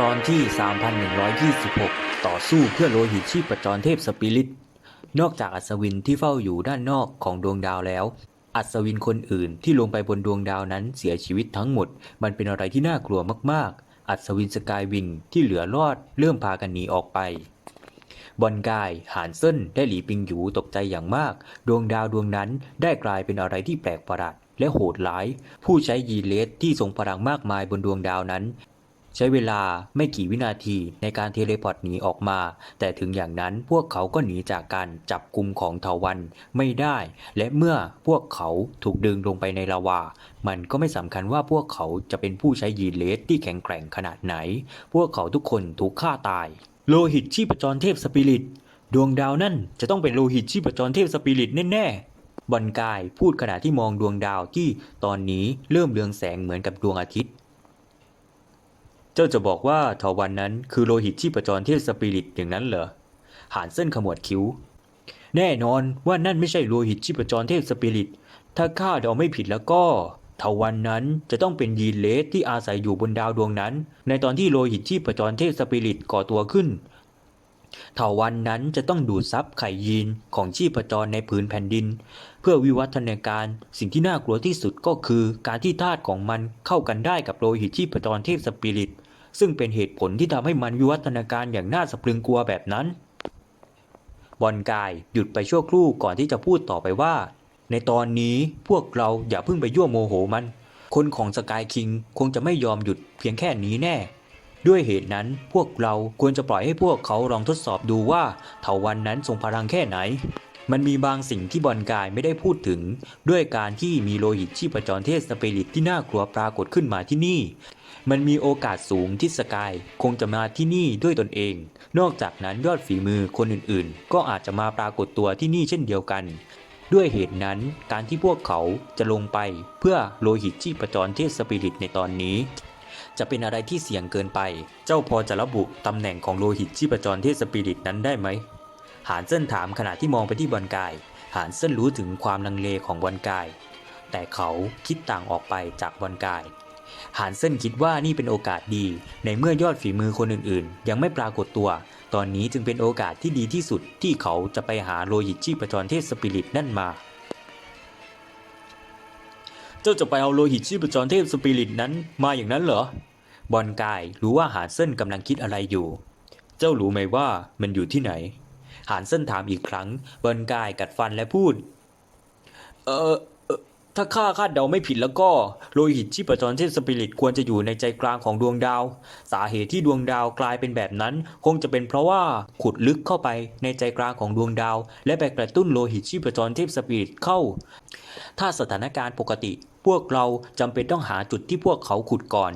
ตอนที่ 3126 ต่อสู้เพื่อโลหิตชีพจรเทพสปิริต นอกจากอัศวินที่เฝ้าอยู่ด้านนอกของดวงดาวแล้ว อัศวินคนอื่นที่ลงไปบนดวงดาวนั้นเสียชีวิตทั้งหมด มันเป็นอะไรที่น่ากลัวมากๆ อัศวินสกายวิงที่เหลือรอดเริ่มพากันหนีออกไป บอนกาย หานเซินและหลีปิงหยูตกใจอย่างมาก ดวงดาวดวงนั้นได้กลายเป็นอะไรที่แปลกประหลาดและโหดร้าย ผู้ใช้ยีเลสที่ทรงพลังมากมายบนดวงดาวนั้น ใช้เวลาไม่กี่วินาทีในการเทเลพอร์ตหนีออกมา แต่ถึงอย่างนั้นพวกเขาก็หนีจากการจับกลุ่มของเถาวันไม่ได้ และเมื่อพวกเขาถูกดึงลงไปในลาวา มันก็ไม่สำคัญว่าพวกเขาจะเป็นผู้ใช้ยีเลสที่แข็งแกร่งขนาดไหน พวกเขาทุกคนถูกฆ่าตาย โลหิตชีพจรเทพสปิริต ดวงดาวนั่นจะต้องเป็นโลหิตชีพจรเทพสปิริตแน่ๆบอนกายพูดขณะที่มองดวงดาวที่ตอนนี้เริ่มเรืองแสงเหมือนกับดวงอาทิตย์ จ้าจะบอกว่าเถาวันนั้นคือโลหิตชีพจรเทพสปิริตอย่างนั้นเหรอหานเส้นขมวดคิ้ว แน่นอนว่านั่นไม่ใช่โลหิตชีพจรเทพสปิริต ถ้าข้าเดาไม่ผิดแล้วก็เถาวันนั้นจะต้องเป็นยีนเลสที่อาศัยอยู่บนดาวดวงนั้น ในตอนที่โลหิตชีพจรเทพสปิริตก่อตัวขึ้นเถาวันนั้นจะต้องดูดซับไข่ยีนของชีพจรในผืนแผ่นดิน เพื่อวิวัฒนาการสิ่งที่น่ากลัวที่สุดก็คือ การที่ธาตุของมันเข้ากันได้กับโลหิตชีพจรเทพสปิริต ซึ่งเป็นเหตุผลที่ทำให้มันวิวัฒนาการอย่างน่าสะพรึงกลัวแบบนั้น บอลกายหยุดไปชั่วครู่ก่อนที่จะพูดต่อไปว่า ในตอนนี้พวกเราอย่าเพิ่งไปยั่วโมโหมัน คนของสกายคิงคงจะไม่ยอมหยุดเพียงแค่นี้แน่ ด้วยเหตุนั้นพวกเราควรจะปล่อยให้พวกเขาลองทดสอบดูว่าเถาวันนั้นทรงพลังแค่ไหนมันมีบางสิ่งที่บอลกายไม่ได้พูดถึง ด้วยการที่มีโลหิตชีพจรเทพสเปริตที่น่ากลัวปรากฏขึ้นมาที่นี่ มันมีโอกาสสูงที่สกายคงจะมาที่นี่ด้วยตนเอง นอกจากนั้นยอดฝีมือคนอื่นๆ ก็อาจจะมาปรากฏตัวที่นี่เช่นเดียวกัน ด้วยเหตุนั้นการที่พวกเขาจะลงไปเพื่อโลหิตชีพจรเทพสปิริตในตอนนี้ จะเป็นอะไรที่เสี่ยงเกินไป เจ้าพอจะระบุตำแหน่งของโลหิตชีพจรเทพสปิริตนั้นได้ไหมหานเส้นถามขณะที่มองไปที่บอลกาย หานเส้นรู้ถึงความลังเลของบอลกาย แต่เขาคิดต่างออกไปจากบอลกาย หานเส้นคิดว่านี่เป็นโอกาสดี ในเมื่อยอดฝีมือคนอื่นๆ ยังไม่ปรากฏตัว ตอนนี้จึงเป็นโอกาสที่ดีที่สุดที่เขาจะไปหาโลหิตชีพจรเทพสปิริตนั่นมา เจ้าจะไปเอาโลหิตชีพจรเทพสปิริตนั้นมาอย่างนั้นเหรอ บอลกายรู้ว่าหานเส้นกำลังคิดอะไรอยู่ เจ้ารู้ไหมว่ามันอยู่ที่ไหน หานเส้นถามอีกครั้ง บอลกายกัดฟันและพูด เออเอ่อ ถ้าข้าคาดเดาไม่ผิดแล้วก็โลหิตชีพจรเทพสปิริตควรจะอยู่ในใจกลางของดวงดาว สาเหตุที่ดวงดาวกลายเป็นแบบนั้น คงจะเป็นเพราะว่าขุดลึกเข้าไปในใจกลางของดวงดาว และไปกระตุ้นโลหิตชีพจรเทพสปิริตเข้า ถ้าสถานการณ์ปกติ พวกเราจำเป็นต้องหาจุดที่พวกเขาขุดก่อน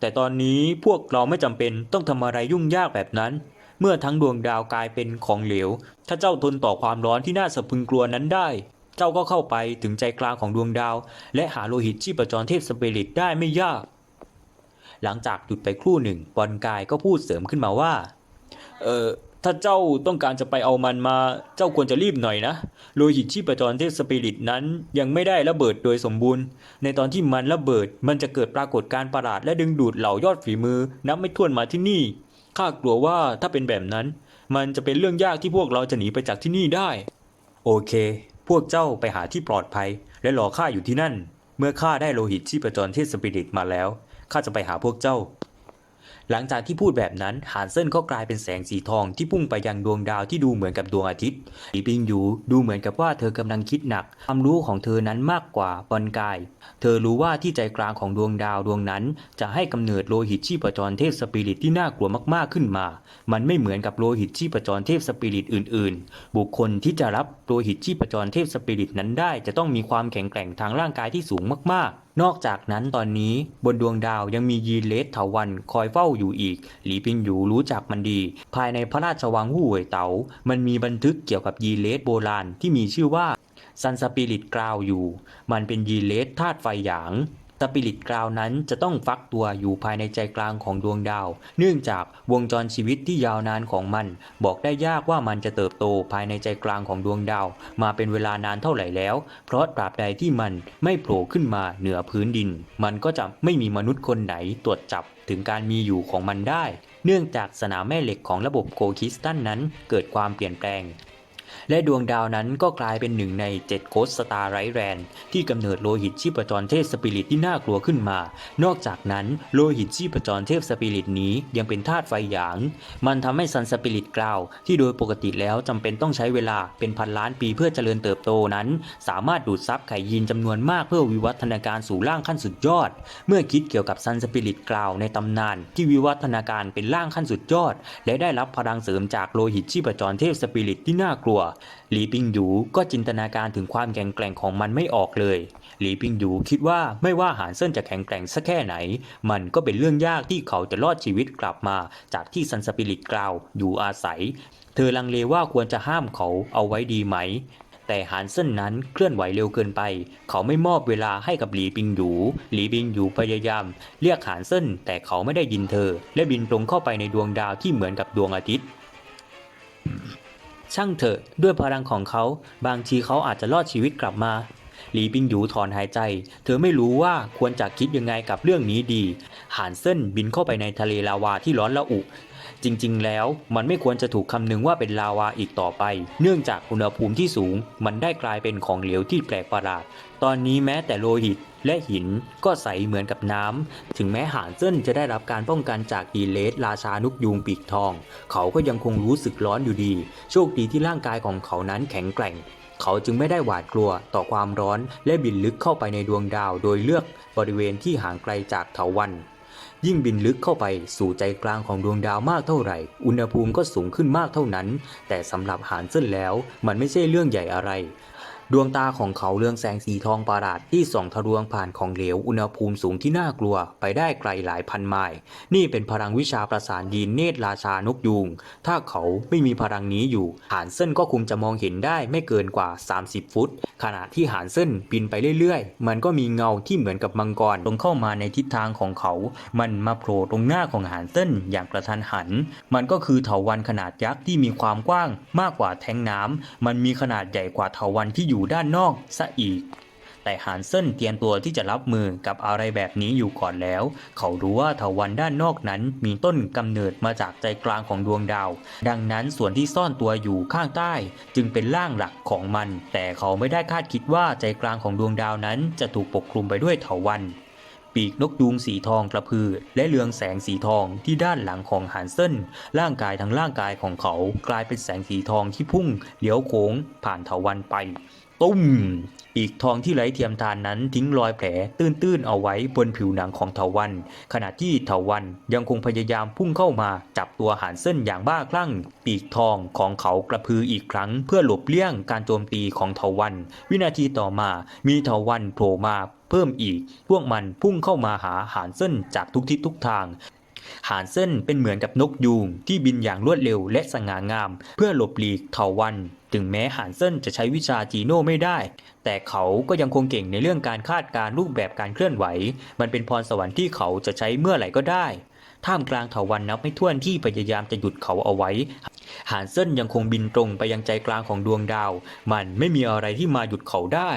แต่ตอนนี้พวกเราไม่จำเป็นต้องทำอะไรยุ่งยากแบบนั้นเมื่อทั้งดวงดาวกลายเป็นของเหลว ถ้าเจ้าทนต่อความร้อนที่น่าสะพรึงกลัวนั้นได้ จ้าก็เข้าไปถึงใจกลางของดวงดาว และหาโลหิตชีพจรเทพสเปริตได้ไม่ยาก หลังจากหยุดไปครู่หนึ่งบอลกายก็พูดเสริมขึ้นมาว่า เออถ้าเจ้าต้องการจะไปเอามันมา เจ้าควรจะรีบหน่อยนะ โลหิตชีพจรเทพสปิริตนั้นยังไม่ได้ระเบิดโดยสมบูรณ์ ในตอนที่มันระเบิด มันจะเกิดปรากฏการณ์ประหลาดและดึงดูดเหล่ายอดฝีมือ นับไม่ถ้วนมาที่นี่ ข้ากลัวว่าถ้าเป็นแบบนั้น มันจะเป็นเรื่องยากที่พวกเราจะหนีไปจากที่นี่ได้ โอเค วกเจ้าไปหาที่ปลอดภัย และรอข้าอยู่ที่นั่น เมื่อข้าได้โลหิตชีพจรเทพสปิริตมาแล้วข้าจะไปหาพวกเจ้า หลังจากที่พูดแบบนั้นหานเซินก็กลายเป็นแสงสีทองที่พุ่งไปยังดวงดาวที่ดูเหมือนกับดวงอาทิตย์หลีปิงหยูดูเหมือนกับว่าเธอกำลังคิดหนัก ความรู้ของเธอนั้นมากกว่าบอลกาย เธอรู้ว่าที่ใจกลางของดวงดาวดวงนั้น จะให้กำเนิดโลหิตชีพจรเทพสปิริตที่น่ากลัวมากๆขึ้นมา มันไม่เหมือนกับโลหิตชีพจรเทพสปิริตอื่น ๆ บุคคลที่จะรับโลหิตชีพจรเทพสปิริตนั้นได้ จะต้องมีความแข็งแกร่งทางร่างกายที่สูงมากๆนอกจากนั้นตอนนี้บนดวงดาวยังมียีเลสเถาวันคอยเฝ้าอยู่อีก หลีปิงหยูรู้จักมันดี ภายในพระราชวังหู่เวยเต๋ามันมีบันทึกเกี่ยวกับยีเลสโบราณที่มีชื่อว่าซันสปิริตกราวอยู่ มันเป็นยีเลสธาตุไฟหยาง สปิริตกราวนั้นจะต้องฟักตัวอยู่ภายในใจกลางของดวงดาว เนื่องจากวงจรชีวิตที่ยาวนานของมัน บอกได้ยากว่ามันจะเติบโตภายในใจกลางของดวงดาว มาเป็นเวลานานเท่าไหร่แล้ว เพราะตราบใดที่มันไม่โผล่ขึ้นมาเหนือพื้นดิน มันก็จะไม่มีมนุษย์คนไหนตรวจจับถึงการมีอยู่ของมันได้ เนื่องจากสนามแม่เหล็กของระบบโคคิสตันนั้นเกิดความเปลี่ยนแปลง และดวงดาวนั้นก็กลายเป็นหนึ่งใน7โกสสตาร์ไรแรนที่กำเนิดโลหิตชีพจรเทพสปิริตที่น่ากลัวขึ้นมา นอกจากนั้นโลหิตชีพจรเทพสปิริตนี้ยังเป็นธาตุไฟหยาง มันทำให้ซันสปิริตกราว ที่โดยปกติแล้วจำเป็นต้องใช้เวลาเป็นพันล้านปีเพื่อเจริญเติบโตนั้น สามารถดูดซับไขยีนจำนวนมากเพื่อวิวัฒนาการสู่ร่างขั้นสุดยอด เมื่อคิดเกี่ยวกับซันสปิริตกราวในตำนาน ที่วิวัฒนาการเป็นร่างขั้นสุดยอด และได้รับพลังเสริมจากโลหิตชีพจรเทพสปิริตที่น่ากลัวลีปิงหยูก็จินตนาการถึงความแข็งแกร่งของมันไม่ออกเลยหลีปิงหยูคิดว่าไม่ว่าหานเซินจะแข็งแกร่งสักแค่ไหน มันก็เป็นเรื่องยากที่เขาจะรอดชีวิตกลับมาจากที่ซันสปิริตกราวอยู่อาศัย เธอลังเลว่าควรจะห้ามเขาเอาไว้ดีไหมแต่หานเซินนั้นเคลื่อนไหวเร็วเกินไป เขาไม่มอบเวลาให้กับหลีปิงหยู หลีปิงหยูพยายาม เรียกหานเซินแต่เขาไม่ได้ยินเธอ และบินตรงเข้าไปในดวงดาวที่เหมือนกับดวงอาทิตย์ ช่างเถอะด้วยพลังของเขาบางทีเขาอาจจะรอดชีวิตกลับมาหลีปิงหยูถอนหายใจ เธอไม่รู้ว่าควรจะคิดยังไงกับเรื่องนี้ดีหานเซินบินเข้าไปในทะเลลาวาที่ร้อนระอุ จริง ๆ แล้ว มันไม่ควรจะถูกคำนึงว่าเป็นลาวาอีกต่อไป เนื่องจากอุณหภูมิที่สูง มันได้กลายเป็นของเหลวที่แปลกประหลาด ตอนนี้แม้แต่โลหิตและหินก็ใสเหมือนกับน้ำ ถึงแม้หานเซินจะได้รับการป้องกันจากอีเลสราชานุกยูงปีกทอง เขาก็ยังคงรู้สึกร้อนอยู่ดี โชคดีที่ร่างกายของเขานั้นแข็งแกร่ง เขาจึงไม่ได้หวาดกลัวต่อความร้อนและบินลึกเข้าไปในดวงดาวโดยเลือกบริเวณที่ห่างไกลจากเถาวัล ยิ่งบินลึกเข้าไปสู่ใจกลางของดวงดาวมากเท่าไหร่ อุณหภูมิก็สูงขึ้นมากเท่านั้น แต่สำหรับหานเซินแล้ว มันไม่ใช่เรื่องใหญ่อะไร ดวงตาของเขาเรืองแสงสีทองประหลาดที่ส่องทะลวงผ่านของเหลวอุณหภูมิสูงที่น่ากลัวไปได้ไกลหลายพันไมล์นี่เป็นพลังวิชาประสานยีนเนตรราชานกยูงถ้าเขาไม่มีพลังนี้อยู่ หานเซินก็คงจะมองเห็นได้ไม่เกินกว่า 30 ฟุต ขณะที่หานเซินบินไปเรื่อยๆ มันก็มีเงาที่เหมือนกับมังกรตรงเข้ามาในทิศทางของเขา มันมาโผล่ตรงหน้าของหานเซินอย่างกระทันหัน มันก็คือเถาวัลย์ขนาดยักษ์ที่มีความกว้าง มากกว่าแท้งน้ำมันมีขนาดใหญ่กว่าเถาวัลย์ที่อยู่ด้านนอกซะอีก แต่หานเซินเตรียมตัวที่จะรับมือกับอะไรแบบนี้อยู่ก่อนแล้ว เขารู้ว่าเถาวันด้านนอกนั้นมีต้นกำเนิดมาจากใจกลางของดวงดาว ดังนั้นส่วนที่ซ่อนตัวอยู่ข้างใต้ จึงเป็นร่างหลักของมัน แต่เขาไม่ได้คาดคิดว่าใจกลางของดวงดาวนั้น จะถูกปกคลุมไปด้วยเถาวันปีกนกยูงสีทองกระพือ และเรืองแสงสีทองที่ด้านหลังของหานเซินร่างกายทั้งร่างกายของเขา กลายเป็นแสงสีทองที่พุ่งเลี้ยวโค้งผ่านเถาวันไป ตุ้มปีกทองที่ไร้เทียมทานนั้นทิ้งรอยแผลตื้นๆเอาไว้บนผิวหนังของเถาวัน ขณะที่เถาวันยังคงพยายามพุ่งเข้ามาจับตัวหานเส้นอย่างบ้าคลั่ง ปีกทองของเขากระพืออีกครั้ง เพื่อหลบเลี่ยงการโจมตีของเถาวัน วินาทีต่อมามีเถาวันโผล่มาเพิ่มอีก พวกมันพุ่งเข้ามาหาหานเส้นจากทุกทิศทุกทางหานเส้นเป็นเหมือนกับนกยูงที่บินอย่างรวดเร็วและสง่างาม เพื่อหลบหลีกเถาวัน ถึงแม้หานเส้นจะใช้วิชาจีโน่ไม่ได้ แต่เขาก็ยังคงเก่งในเรื่องการคาดการรูปแบบการเคลื่อนไหว มันเป็นพรสวรรค์ที่เขาจะใช้เมื่อไหร่ก็ได้ ท่ามกลางเถาวันนับไม่ถ้วนที่พยายามจะหยุดเขาเอาไว้ หานเส้นยังคงบินตรงไปยังใจกลางของดวงดาว มันไม่มีอะไรที่มาหยุดเขาได้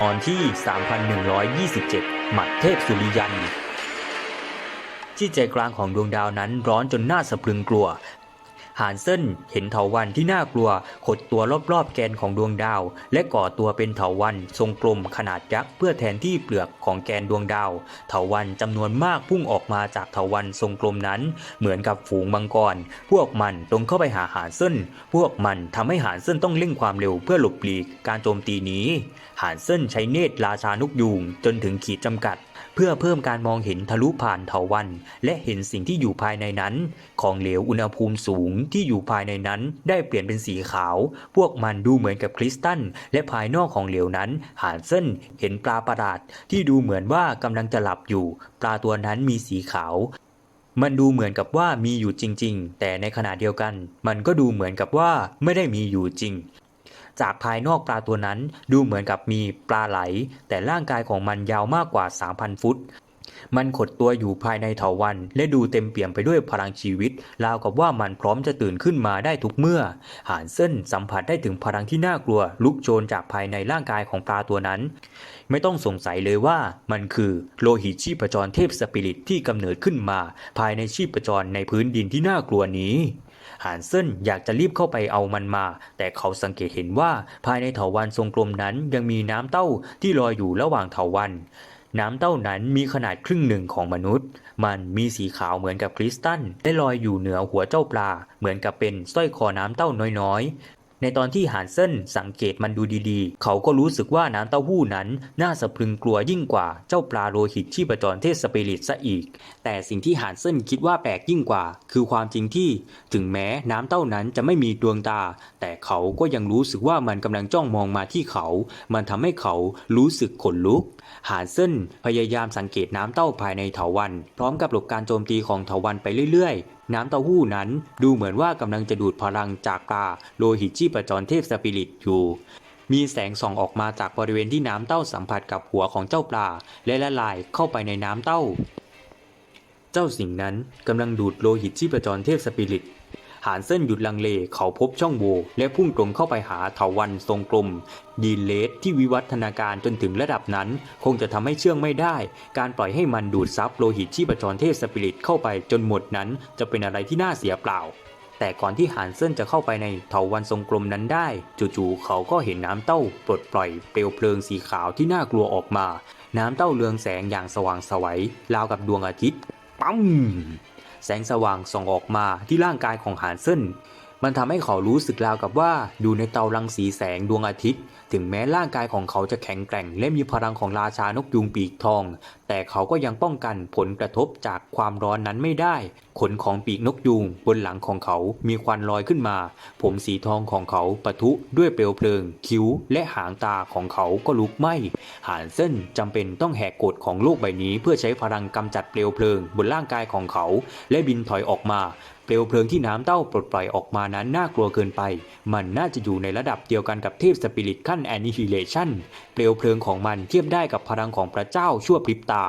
ออนที่ 3127 หมัดเทพสุริยันที่ใจกลางของดวงดาวนั้นร้อนจนน่าสะพรึงกลัว หานเซินเห็นเถาวันที่น่ากลัวขดตัวรอบๆแกนของดวงดาว และก่อตัวเป็นเถาวันทรงกลมขนาดยักษ์เพื่อแทนที่เปลือกของแกนดวงดาว เถาวันจำนวนมากพุ่งออกมาจากเถาวันทรงกลมนั้น เหมือนกับฝูงมังกร พวกมันตรงเข้าไปหาหานเซินพวกมันทำให้หานเซินต้องเร่งความเร็วเพื่อหลบหลีกการโจมตีนี้ หานเซินใช้เนตรราชานุกยูงจนถึงขีดจำกัด เพื่อเพิ่มการมองเห็นทะลุผ่านเถาวัน และเห็นสิ่งที่อยู่ภายในนั้น ของเหลวอุณหภูมิสูงที่อยู่ภายในนั้นได้เปลี่ยนเป็นสีขาว พวกมันดูเหมือนกับคริสตัลและภายนอกของเหลวนั้นหานเส้นเห็นปลาประหลาดที่ดูเหมือนว่ากำลังจะหลับอยู่ ปลาตัวนั้นมีสีขาว มันดูเหมือนกับว่ามีอยู่จริง ๆ แต่ในขณะเดียวกัน มันก็ดูเหมือนกับว่าไม่ได้มีอยู่จริง จากภายนอกปลาตัวนั้นดูเหมือนกับมีปลาไหล แต่ร่างกายของมันยาวมากกว่า 3,000 ฟุต มันขดตัวอยู่ภายในเถาวัน และดูเต็มเปี่ยมไปด้วยพลังชีวิต ราวกับว่ามันพร้อมจะตื่นขึ้นมาได้ทุกเมื่อ หานเส้นสัมผัสได้ถึงพลังที่น่ากลัว ลุกโชนจากภายในร่างกายของปลาตัวนั้น ไม่ต้องสงสัยเลยว่ามันคือโลหิตชีพจรเทพสปิริตที่กำเนิดขึ้นมา ภายในชีพจรในพื้นดินที่น่ากลัวนี้ หานเซินอยากจะรีบเข้าไปเอามันมา แต่เขาสังเกตเห็นว่าภายในเถาวันทรงกลมนั้นยังมีน้ำเต้าที่ลอยอยู่ระหว่างเถาวันน้ำเต้านั้นมีขนาดครึ่งหนึ่งของมนุษย์ มันมีสีขาวเหมือนกับคริสตัลและลอยอยู่เหนือหัวเจ้าปลา เหมือนกับเป็นสร้อยคอน้ำเต้าน้อย ในตอนที่หานเซินสังเกตมันดูดีๆ เขาก็รู้สึกว่าน้ำเต้าหู้นั้น น่าสะพรึงกลัวยิ่งกว่าเจ้าปลาโลหิตที่ประจรเทศสเปิริตซะอีก แต่สิ่งที่หานเซินคิดว่าแปลกยิ่งกว่า คือความจริงที่ ถึงแม้น้ำเต้านั้นจะไม่มีดวงตา แต่เขาก็ยังรู้สึกว่ามันกำลังจ้องมองมาที่เขา มันทำให้เขารู้สึกขนลุก หานเซินพยายามสังเกตน้ำเต้าภายในเถาวัน พร้อมกับหลบการโจมตีของเถาวันไปเรื่อยๆ น้ำเต้าหู้นั้นดูเหมือนว่ากำลังจะดูดพลังจากปลาโลหิตชีพจรเทพสปิริตอยู่ มีแสงส่องออกมาจากบริเวณที่น้ำเต้าสัมผัสกับหัวของเจ้าปลา และละลายเข้าไปในน้ำเต้า เจ้าสิ่งนั้นกำลังดูดโลหิตชีพจรเทพสปิริต หานเส้นหยุดลังเลเขาพบช่องโหว่และพุ่งตรงเข้าไปหาเถาวันทรงกลม ยีนเลสที่วิวัฒนาการจนถึงระดับนั้น คงจะทำให้เชื่องไม่ได้ การปล่อยให้มันดูดซับโลหิตชีพจรเทพสปิริตเข้าไปจนหมดนั้น จะเป็นอะไรที่น่าเสียเปล่า แต่ก่อนที่หานเซินจะเข้าไปในเถาวันทรงกลมนั้นได้ จู่ๆเขาก็เห็นน้ำเต้าปลดปล่อยเปลวเพลิงสีขาวที่น่ากลัวออกมา น้ำเต้าเรืองแสงอย่างสว่างไสวยราวกับดวงอาทิตย์ปั๊ม แสงสว่างส่องออกมาที่ร่างกายของหานเซิน มันทำให้เขารู้สึกราวกับว่าอยู่ในเตารังสีแสงดวงอาทิตย์ ถึงแม้ร่างกายของเขาจะแข็งแกร่งและมีพลังของราชานกยูงปีกทอง แต่เขาก็ยังป้องกันผลกระทบจากความร้อนนั้นไม่ได้ ขนของปีกนกยูงบนหลังของเขา มีควันลอยขึ้นมา ผมสีทองของเขาปะทุด้วยเปลวเพลิง คิ้ว และหางตาของเขาก็ลุกไหม้หานเส้นจำเป็นต้องแหกกฎของโลกใบนี้ เพื่อใช้พลังกำจัดเปลวเพลิง บนร่างกายของเขา และบินถอยออกมา เปลวเพลิงที่น้ำเต้าปลดปล่อยออกมานั้นน่ากลัวเกินไป มันน่าจะอยู่ในระดับเดียวกันกับเทพสปิริตขั้นแอนิฮิเลชันเปลวเพลิงของมันเทียบได้กับพลังของพระเจ้าชั่วพริบตา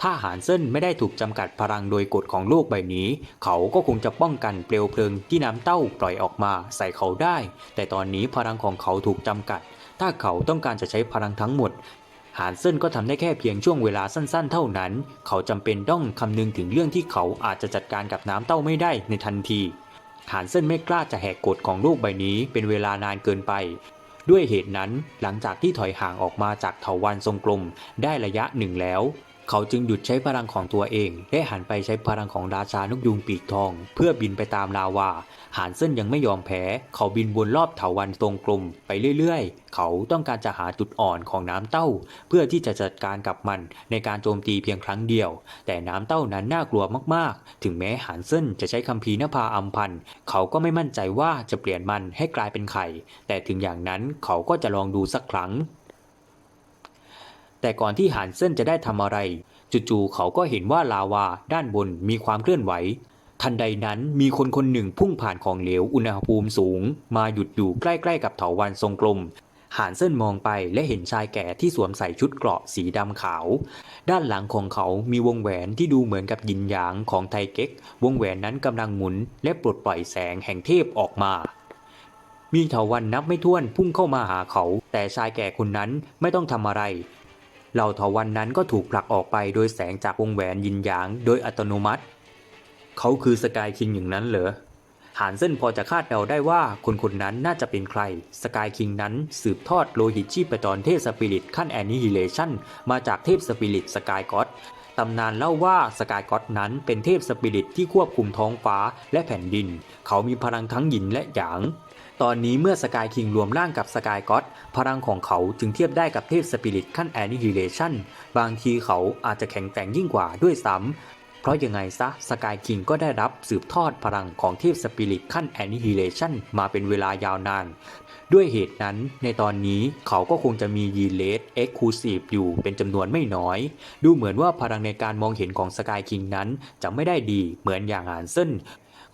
ถ้าหานเส้นไม่ได้ถูกจำกัดพลังโดยกฎของโลกใบนี้ เขาก็คงจะป้องกันเปลวเพลิงที่น้ำเต้าปล่อยออกมาใส่เขาได้ แต่ตอนนี้พลังของเขาถูกจำกัดถ้าเขาต้องการจะใช้พลังทั้งหมด หานเซินก็ทำได้แค่เพียงช่วงเวลาสั้นๆ เท่านั้น เขาจำเป็นต้องคำนึงถึงเรื่องที่เขาอาจจะจัดการกับน้ำเต้าไม่ได้ในทันทีหานเซินไม่กล้าจะแหกกฎของโลกใบนี้เป็นเวลานานเกินไป ด้วยเหตุนั้นหลังจากที่ถอยห่างออกมาจากเถาวันทรงกลมได้ระยะหนึ่งแล้ว เขาจึงหยุดใช้พลังของตัวเอง และหันไปใช้พลังของราชานกยูงปีกทอง เพื่อบินไปตามลาวาหานเส้นยังไม่ยอมแพ้ เขาบินวนรอบเถาวันทรงกลมไปเรื่อยๆ เขาต้องการจะหาจุดอ่อนของน้ำเต้า เพื่อที่จะจัดการกับมันในการโจมตีเพียงครั้งเดียว แต่น้ำเต้านั้นน่ากลัวมากๆ ถึงแม้หานเส้นจะใช้คัมภีร์นภาอัมพันธ์เขาก็ไม่มั่นใจว่าจะเปลี่ยนมันให้กลายเป็นไข่ แต่ถึงอย่างนั้นเขาก็จะลองดูสักครั้ง แต่ก่อนที่หานเส้นจะได้ทำอะไร จู่ๆเขาก็เห็นว่าลาวาด้านบนมีความเคลื่อนไหว ทันใดนั้นมีคนคนหนึ่งพุ่งผ่านของเหลวอุณหภูมิสูง มาหยุดอยู่ใกล้ๆกับเถาวันทรงกลมหานเส้นมองไปและเห็นชายแก่ที่สวมใส่ชุดเกราะสีดำขาว ด้านหลังของเขามีวงแหวนที่ดูเหมือนกับยินหยางของไทเก๊กวงแหวนนั้นกำลังหมุน และปลดปล่อยแสงแห่งเทพออกมา มีเถาวันนับไม่ถ้วนพุ่งเข้ามาหาเขา แต่ชายแก่คนนั้นไม่ต้องทำอะไร เหล่าเถาวันนั้นก็ถูกผลักออกไปโดยแสงจากวงแหวนยินหยางโดยอัตโนมัติ เขาคือสกายคิงอย่างนั้นเหรอหานเส้นพอจะคาดเดาได้ว่าคนคนนั้นน่าจะเป็นใคร สกายคิงนั้นสืบทอดโลหิตชีพจรเทพสปิริตขั้นแอนิฮิเลชันมาจากเทพสปิริตสกายก็อดตำนานเล่าว่าสกายก็อดนั้นเป็นเทพสปิริตที่ควบคุมท้องฟ้าและแผ่นดิน เขามีพลังทั้งหยินและหยาง ตอนนี้เมื่อสกายคิงรวมร่างกับสกายก็อดพลังของเขาจึงเทียบได้กับเทพสปิริตขั้นแอนิฮิเลชันบางทีเขาอาจจะแข็งแกร่งยิ่งกว่าด้วยซ้ำเพราะยังไงซะสกายคิงก็ได้รับสืบทอดพลังของเทพสปิริตขั้นแอนิฮิเลชันมาเป็นเวลายาวนาน ด้วยเหตุนั้นในตอนนี้เขาก็คงจะมียีเลสเอ็กซ์คลูซีฟอยู่เป็นจำนวนไม่น้อย ดูเหมือนว่าพลังในการมองเห็นของสกายคิงนั้นจะไม่ได้ดีเหมือนอย่างหานเส้น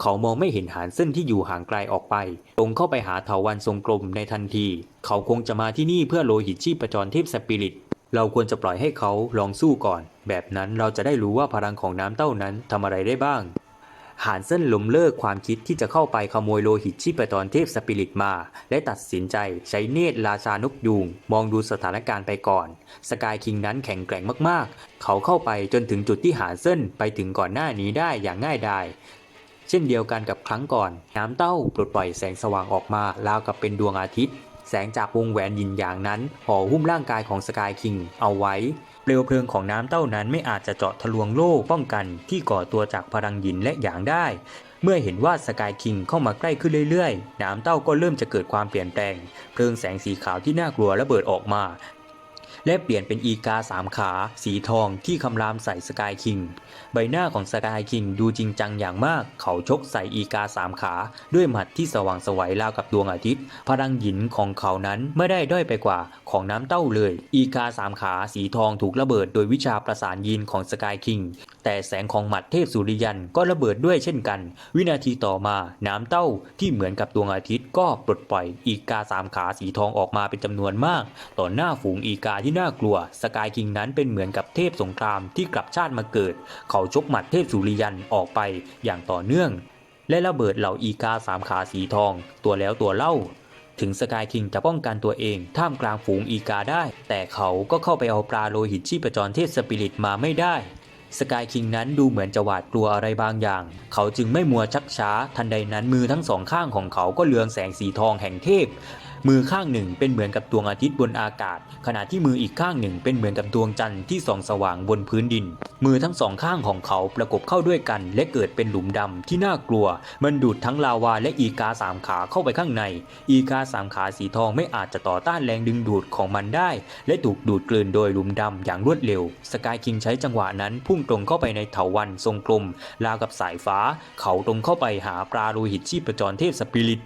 เขามองไม่เห็นหานเส้นที่อยู่ห่างไกลออกไป ตรงเข้าไปหาเถาวันทรงกลมในทันที เขาคงจะมาที่นี่เพื่อโลหิตชีพประจรเทพสปิริต เราควรจะปล่อยให้เขาลองสู้ก่อน แบบนั้นเราจะได้รู้ว่าพลังของน้ำเต้านั้นทำอะไรได้บ้างหานเส้นล้มเลิกความคิดที่จะเข้าไปขโมยโลหิตชีพจรเทพสปิริตมา และตัดสินใจใช้เนตรราชานกยูงมองดูสถานการณ์ไปก่อน สกายคิงนั้นแข็งแกร่งมากๆ เขาเข้าไปจนถึงจุดที่หานเส้นไปถึงก่อนหน้านี้ได้อย่างง่ายดาย เช่นเดียวกันกับครั้งก่อน น้ำเต้าปลดปล่อยแสงสว่างออกมาราวกับเป็นดวงอาทิตย์ แสงจากวงแหวนยินหยางนั้นห่อหุ้มร่างกายของสกายคิงเอาไว้ เปลวเพลิงของน้ำเต้านั้นไม่อาจจะเจาะทะลวงโล่ป้องกันที่ก่อตัวจากพลังหยินและหยางได้ เมื่อเห็นว่าสกายคิงเข้ามาใกล้ขึ้นเรื่อยๆ น้ำเต้าก็เริ่มจะเกิดความเปลี่ยนแปลง เพลิงแสงสีขาวที่น่ากลัวระเบิดออกมา และเปลี่ยนเป็นอีกาสามขา สีทองที่คำรามใส่สกายคิง ใบหน้าของสกายคิงดูจริงจังอย่างมาก เขาชกใส่อีกาสามขา ด้วยหมัดที่สว่างสวัยราวกับดวงอาทิตย์ พลังหยินของเขานั้นไม่ได้ด้อยไปกว่าของน้ำเต้าเลย อีกาสามขาสีทองถูกระเบิดโดยวิชาประสานยินของสกายคิง แต่แสงของหมัดเทพสุริยันก็ระเบิดด้วยเช่นกัน วินาทีต่อมาน้ำเต้าที่เหมือนกับดวงอาทิตย์ก็ปลดปล่อยอีกาสามขาสีทองออกมาเป็นจำนวนมาก ต่อหน้าฝูงอีกาที่น่ากลัว สกายคิงนั้นเป็นเหมือนกับเทพสงครามที่กลับชาติมาเกิด เขาชกหมัดเทพสุริยันออกไปอย่างต่อเนื่อง และระเบิดเหล่าอีกาสามขาสีทอง ตัวแล้วตัวเล่าถึงสกายคิงจะป้องกันตัวเองท่ามกลางฝูงอีกาได้ แต่เขาก็เข้าไปเอาปลาโลหิตชีพจรเทพสปิริตมาไม่ได้ สกายคิงนั้นดูเหมือนจะหวาดกลัวอะไรบางอย่าง เขาจึงไม่มัวชักช้า ทันใดนั้นมือทั้งสองข้างของเขาก็เลืองแสงสีทองแห่งเทพ มือข้างหนึ่งเป็นเหมือนกับดวงอาทิตย์บนอากาศ ขณะที่มืออีกข้างหนึ่งเป็นเหมือนกับดวงจันทร์ที่ส่องสว่างบนพื้นดิน มือทั้งสองข้างของเขาประกบเข้าด้วยกัน และเกิดเป็นหลุมดำที่น่ากลัว มันดูดทั้งลาวาและอีกาสามขาเข้าไปข้างใน อีกาสามขาสีทองไม่อาจจะต่อต้านแรงดึงดูดของมันได้ และถูกดูดกลืนโดยหลุมดำอย่างรวดเร็ว สกายคิงใช้จังหวะนั้นพุ่งตรงเข้าไปในเถาวันทรงกลม ราวกับสายฟ้า เขาตรงเข้าไปหาปลาโลหิตชีพจรเทพสปิริต